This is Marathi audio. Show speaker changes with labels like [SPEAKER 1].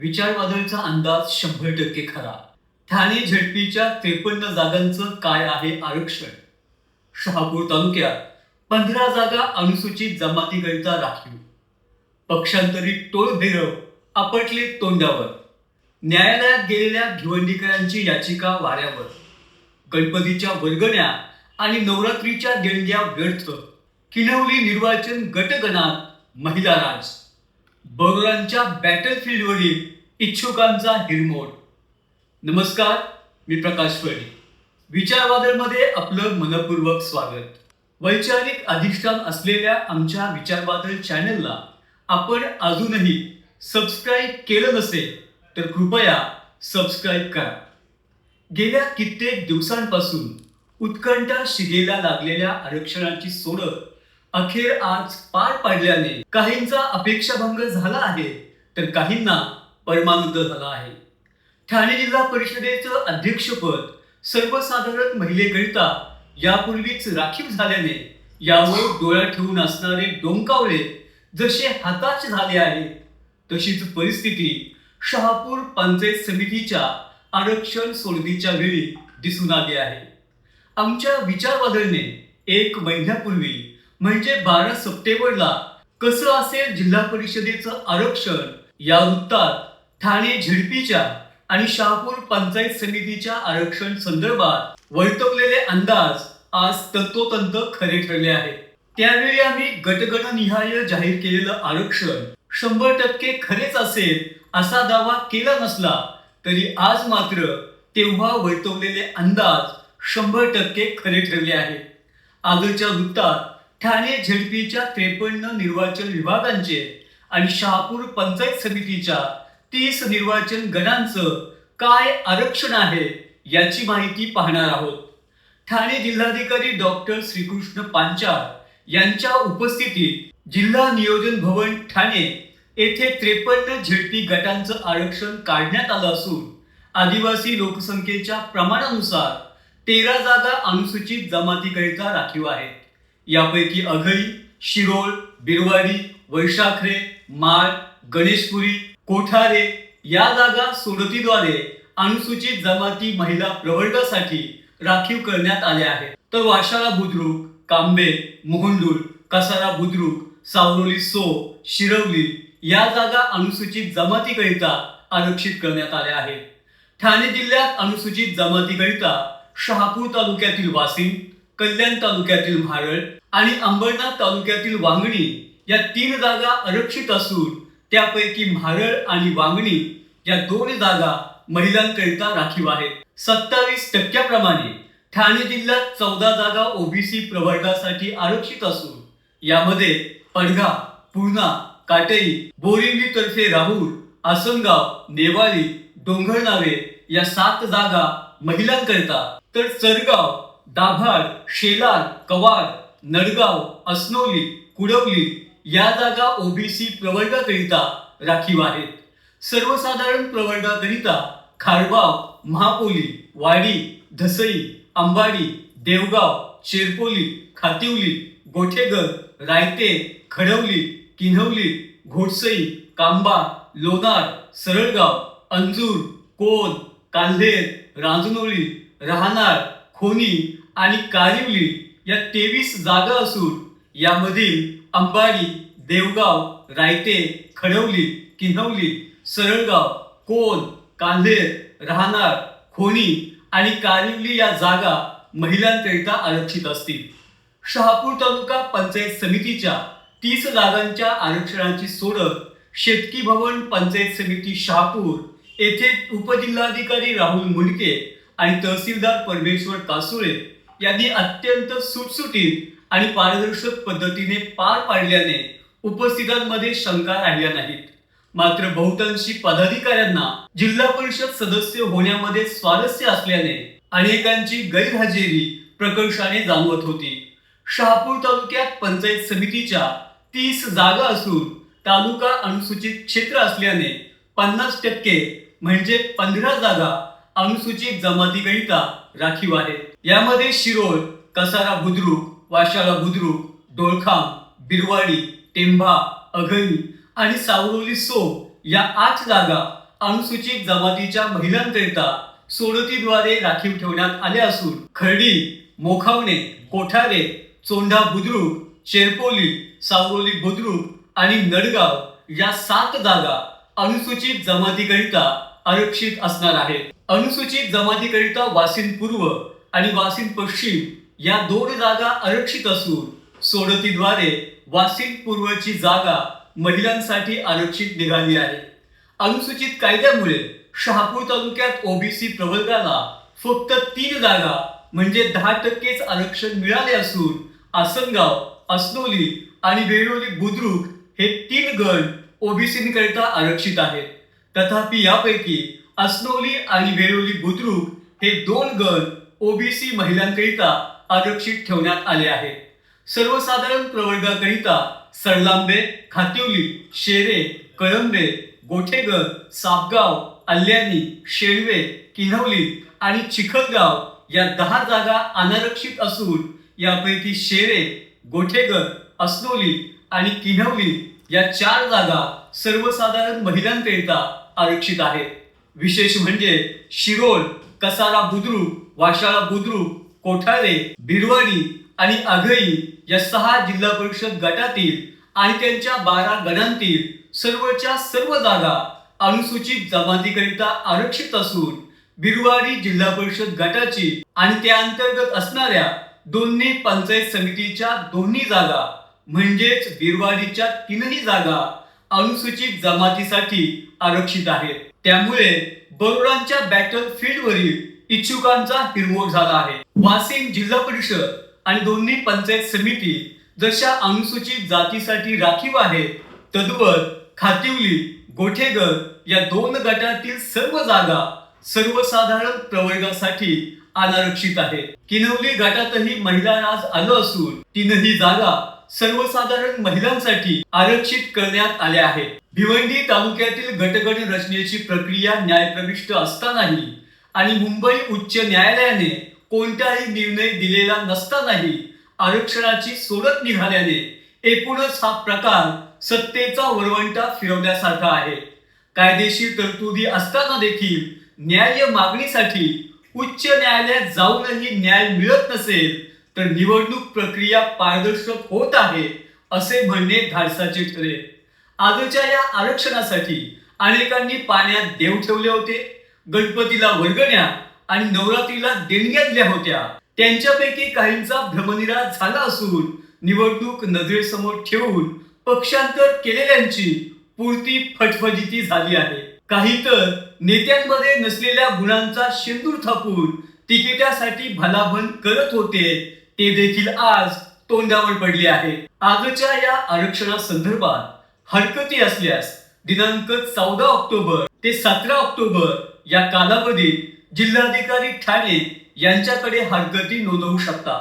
[SPEAKER 1] विचारवादळचा अंदाज शंभर टक्के खरा. ठाणे झेडपीच्या त्रेपन्न जागांचं काय आहे आरक्षण? शहापूर तालुक्यात पंधरा जागा अनुसूचित जमातीकरिता राखीव. पक्षांतरित टोळभैरव आपटले तोंडावर. न्यायालयात गेलेल्या भिवंडीकरांची याचिका वाऱ्यावर. गणपतीच्या वर्गण्या आणि नवरात्रीच्या देणग्या व्यर्थ. किनवली निर्वाचन गटगणात महिला राज. बरोरांच्या बॅटलफील्डवरील इच्छुकांचा हिरमोड. नमस्कार मी प्रकाश फळे. विचारवादळमध्ये आपलं मनपूर्वक स्वागत. वैचारिक अधिष्ठान असलेल्या आमच्या विचारवादळ चॅनलला आपण अजूनही सबस्क्राईब केलं नसेल तर कृपया सबस्क्राईब करा. गेल्या कित्येक दिवसांपासून उत्कंठा शिगेला लागलेल्या आरक्षणाची सोडत अखेर आज पार पाडल्याने काहींचा अपेक्षाभंग झाला आहे तर काहींना परमानंद झाला आहे. ठाणे जिल्हा परिषदेचं अध्यक्षपद सर्वसाधारण महिलेकरिता यापूर्वीच राखीव झाल्याने यावर डोळा ठेवून असणारे डोंकावळे जसे हताश झाले आहेत तशीच परिस्थिती शहापूर पंचायत समितीच्या आरक्षण सोडतीच्या वेळी दिसून आली आहे. आमच्या विचारवादळने एक महिन्यापूर्वी म्हणजे बारा सप्टेंबरला कसं असेल जिल्हा परिषदेचं आरक्षण? या वृत्तात ठाणे झिडपीच्या आणि शहापूर पंचायत समितीच्या आरक्षण संदर्भात वर्तवलेले अंदाज आज तंतोतंत खरे ठरले आहेत. त्यावेळी आम्ही गटगणनिहाय जाहीर केलेलं आरक्षण शंभर टक्के खरेच असेल असा दावा केला नसला तरी आज मात्र तेव्हा वर्तवलेले अंदाज शंभर टक्के खरे ठरले आहेत. आजच्या वृत्तात ठाणे झेडपीच्या त्रेपन्न निर्वाचन विभागांचे आणि शहापूर पंचायत समितीच्या तीस निर्वाचन गणांचं काय आरक्षण आहे याची माहिती पाहणार आहोत. ठाणे जिल्हाधिकारी डॉक्टर श्रीकृष्ण पांचाळ यांच्या उपस्थितीत जिल्हा नियोजन भवन ठाणे येथे त्रेपन्न झेडपी गटांचं आरक्षण काढण्यात आलं असून आदिवासी लोकसंख्येच्या प्रमाणानुसार तेरा जागा अनुसूचित जमातीकरिता राखीव आहेत. यापैकी अघई शिरोळ बिरवाडी वैशाखरे माळ गणेशपुरी कोठारे या जागा सोडतीद्वारे अनुसूचित जमाती महिला प्रवर्गासाठी राखीव करण्यात आल्या आहेत. तर वाशाळा बुद्रुक कांबे मोहंदूर कसारा बुद्रुक सावरोली सो शिरवली या जागा अनुसूचित जमातीकरिता आरक्षित करण्यात आल्या आहेत. ठाणे जिल्ह्यात अनुसूचित जमातीकरिता शहापूर तालुक्यातील वासिंग कल्याण तालुक्यातील म्हारळ आणि अंबरनाथ तालुक्यातील वांगणी या तीन जागा आरक्षित असून त्यापैकी म्हारळ आणि वांगणी या दोन जागा महिलांकरिता राखीव आहेत. सत्तावीस टक्क्याप्रमाणे ठाणे जिल्ह्यात चौदा जागा ओबीसी प्रवर्गासाठी आरक्षित असून यामध्ये पडघा पूर्णा काटई बोरिवली तर्फे राहुल आसनगाव नेवाळी डोंगरनावे या सात जागा महिलांकरिता. तर चरगाव दाभाड शेलार कवाड नडगाव असनोली कुडवली या जागा ओबीसी प्रवर्गाकरिता राखीव आहेत. सर्वसाधारण प्रवर्गाकरिता खारबाव महापोली वाडी धसई अंबाडी देवगाव शेरपोली खातिवली गोठेघर रायते खडवली किन्हवली घोडसई कांबा लोणार सरळगाव अंजूर कोन कांधेर रांजनोळी राहणार खोनी आणि कारिवली या तेवीस जागा असून यामधील अंबाडी देवगाव रायते खडवली किन्हवली सरळगाव कोल कांदेर राहणार खोनी आणि कारिवली या जागा महिलांकरिता आरक्षित असतील. शहापूर तालुका पंचायत समितीच्या तीस जागांच्या आरक्षणाची सोडत शेतकी भवन पंचायत समिती शहापूर येथे उपजिल्हाधिकारी राहुल मुंडके आणि तहसीलदार परमेश्वर कासुळे यांनी अत्यंत सुटसुटीत आणि पारदर्शक पद्धतीने पार पाडल्याने उपस्थितांमध्ये शंका राहिल्या नाहीत. मात्र बहुतांशी पदाधिकाऱ्यांना जिल्हा परिषद सदस्य होण्यामध्ये स्वारस्य असल्याने अनेकांची गैरहजेरी प्रकर्षाने जाणवत होती. शहापूर तालुक्यात पंचायत समितीच्या तीस जागा असून तालुका अनुसूचित क्षेत्र असल्याने पन्नास टक्के म्हणजे पंधरा जागा अनुसूचित जमातीकरिता राखीव आहेत. यामध्ये शिरोळ कसारा बुद्रुक वाशाळा बुद्रुक डोळखाम बिरवाडी टेंभा अघई आणि सावरोली सो या आठ जागा अनुसूचित जमातीच्या महिलांकरिता सोडतीद्वारे राखीव ठेवण्यात आले असून खर्डी मोखावणे कोठारे चोंडा बुद्रुक शेरपोली सावरोली बुद्रुक आणि नडगाव या सात जागा अनुसूचित जमातीकरिता आरक्षित असणार आहेत. अनुसूचित जमातीकरिता वासिन पूर्व आणि वासिन पश्चिम या दोन जागा आरक्षित असून सोडतीद्वारे वासिन पूर्वची जागा महिलांसाठी आरक्षित निघाली आहे. अनुसूचित कायद्यामुळे शहापूर तालुक्यात ओबीसी प्रवर्गाला फक्त तीन जागा म्हणजे दहा टक्केच आरक्षण मिळाले असून आसनगाव असनोली आणि वेळोली बुद्रुक हे तीन गण ओबीसीकरिता आरक्षित आहेत. तथापि यापैकी असनोली आणि वेळोली बुद्रुक हे दोन गण ओबीसी महिलांकरिता आरक्षित ठेवण्यात आले आहे. सर्वसाधारण प्रवर्गाकरिता सरलांबे खातिवली शेरे कळंबे गोठेगर सापगाव अल्यानी शेळवे किन्हवली आणि चिखलगाव या दहा जागा अनारक्षित असून यापैकी शेरे गोठेगर असनोली आणि किन्हवली या चार जागा सर्वसाधारण महिलांकरिता आरक्षित आहेत विशेष म्हणजे शिरोळ कसारा बुद्रुक वाशाळा बुद्रुक कोठारे बिरवाडी आणि आघई या सहा जिल्हा परिषद गटातील आणि त्यांच्या बारा गणांतील सर्वच्या सर्व जागा अनुसूचित जमातीकरिता आरक्षित असून बिरवाडी जिल्हा परिषद गटाची आणि त्या अंतर्गत असणाऱ्या दोन्ही पंचायत समितीच्या दोन्ही जागा म्हणजेच बिरवाडीच्या तीनही जागा अनुसूचित जमातीसाठी आरक्षित आहेत. त्यामुळे बरोडांच्या बॅटल फील्डवरील इच्छुकांचा हिरमोड झाला आहे. वाशिम जिल्हा परिषद आणि दोन्ही पंचायत समिती जशा अनुसूचित जातीसाठी राखीव आहे तद्वत खातिवली गोठेगर या दोन गटातील सर्व जागा सर्वसाधारण प्रवर्गासाठी अनारक्षित आहे किनवली गटातही महिला आज आलं असून तीनही जागा सर्वसाधारण महिलांसाठी आरक्षित करण्यात आल्या आहेत भिवंडी तालुक्यातील गटगट रचनेची प्रक्रिया न्यायप्रविष्ट असतानाही आणि मुंबई उच्च न्यायालयाने कोणताही निर्णय दिलेला नसतानाही आरक्षणाची सोडत निघाल्याने एकूणच हा प्रकार सत्तेचा वरवंटा फिरवण्यासारखा आहे. कायदेशीर तरतुदी असताना देखील न्याय मागणीसाठी उच्च न्यायालयात जाऊनही न्याय मिळत नसेल तर निवडणूक प्रक्रिया पारदर्शक होत आहे असे म्हणणे धाडसाचे ठरेल. आजच्या या आरक्षणासाठी अनेकांनी पाण्यात देव ठेवले होते गणपतीला वर्गण्या आणि नवरात्रीला देणग्या दिल्या होत्या. त्यांच्यापैकी काहींचा भ्रमनिराश झाला असून निवडणूक नजरेसमोर ठेवून पक्षांतर केलेल्यांची पूर्ती फटफटिती झाली आहे. काही तर नेत्यांमध्ये नसलेल्या गुणांचा शेंदूर थापून तिकिटासाठी भलाभन करत होते ते देखील आज तोंडावर पडले आहे. आजच्या या आरक्षणासंदर्भात हरकती असल्यास दिनांक चौदा ऑक्टोबर ते सतरा ऑक्टोबर या कालावधीत जिल्हाधिकारी ठाणे यांच्याकडे हरकती नोंदवू शकता.